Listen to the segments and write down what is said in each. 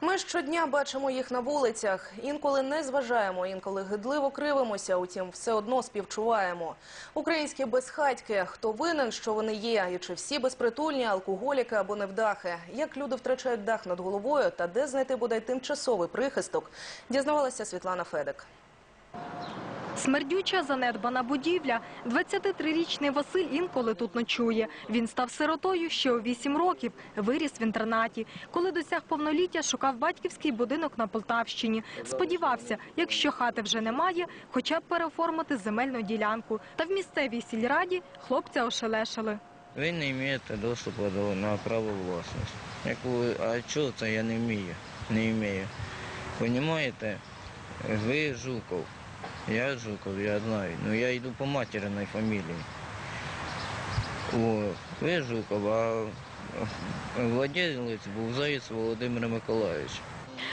Ми щодня бачимо їх на вулицях. Інколи не зважаємо, інколи гидливо кривимося, утім, все одно співчуваємо. Українські безхатьки, хто винен, що вони є, і чи всі безпритульні, алкоголіки або невдахи, як люди втрачають дах над головою та де знайти бодай тимчасовий прихисток, дізнавалася Світлана Федик. Смердюча занедбана будівля. 23-річний Василь інколи тут ночує. Він став сиротою ще у 8 років, виріс в інтернаті. Коли досяг повноліття, шукав батьківський будинок на Полтавщині. Сподівався, якщо хати вже немає, хоча б переоформити земельну ділянку. Та в місцевій сільраді хлопця ошелешили. Ви не маєте доступу до на право власності. Як ви, а чого це я не вмію? Не вмію. Понімаєте? Ви Жуков. Я Жуков, я знаю. Ну я йду по материній фамілії. О, ви Жуков, а владелець був Заєць Володимир Миколаївич.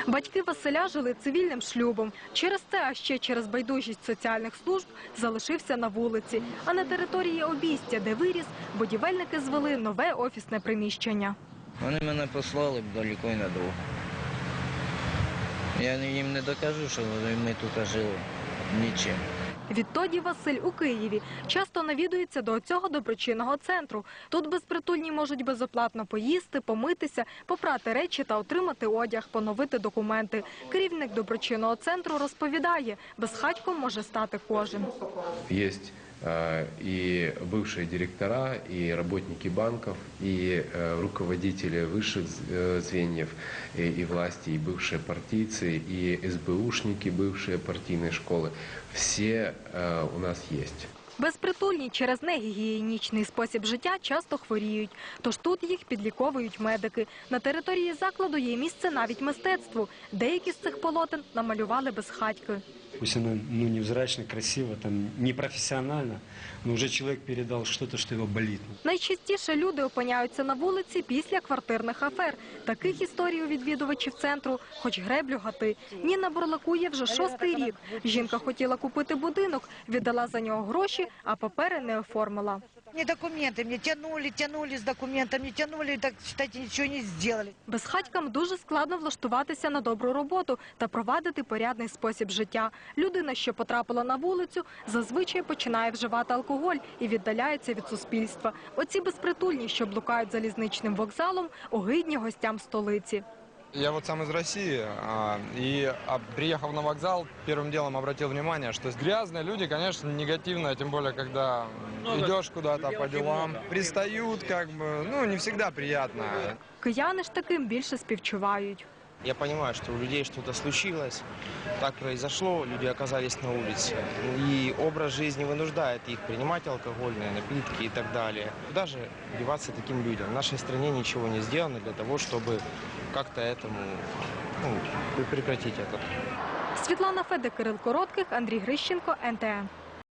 Батьки Василя жили цивільним шлюбом. Через це, а ще через байдужість соціальних служб, залишився на вулиці. А на території обійстя, де виріс, будівельники звели нове офісне приміщення. Вони мене послали б далеко й надовго. Я їм не докажу, що ми тут жили. Нічим. Відтоді Василь у Києві часто навідується до цього доброчинного центру. Тут безпритульні можуть безоплатно поїсти, помитися, попрати речі та отримати одяг, поновити документи. Керівник доброчинного центру розповідає, безхатьком може стати кожен. Есть э, и бывшие директора, и работники банков, и э, руководители высших э, звеньев и, и власти, и бывшие партийцы, и СБУшники бывшие партийной школы. Все э, у нас есть. Безпритульні через негігієнічний спосіб життя часто хворіють, тож тут їх підліковують медики. На території закладу є місце навіть мистецтву. Деякі з цих полотен намалювали безхатьки. Пусть оно ну, невзрачно, красиво, там, непрофессионально, но уже человек передал что-то, что его болит. Найчастіше люди опиняються на вулиці після квартирних афер. Таких історій у відвідувачів центру, хоч греблю гати. Ніна бурлакує вже шостий рік. Жінка хотіла купити будинок, віддала за нього гроші, а папери не оформила. Мне документы, мне тянули, тянули с документами, тянули, так, считайте, ничего не сделали. Безхатькам дуже складно влаштуватися на добру роботу та провадити порядний спосіб життя. Людина, що потрапила на вулицю, зазвичай починає вживати алкоголь і віддаляється від суспільства. Оці безпритульні, що блукають залізничним вокзалом, огидні гостям столиці. Я вот сам из России, а, и а, приехав на вокзал, первым делом обратил внимание, что грязные люди, конечно, негативно, тем более, когда м, идешь куда-то по делам, пристают, как бы, ну, не всегда приятно. Кияни ж таким більше співчувають. Я понимаю, что у людей что-то случилось, так произошло, люди оказались на улице. И образ жизни вынуждает их принимать алкогольные напитки и так далее. Куда же деваться таким людям? В нашей стране ничего не сделано для того, чтобы как-то этому ну, прекратить это. Світлана Федек, Кирил Коротких, Андрій Грищенко, НТН.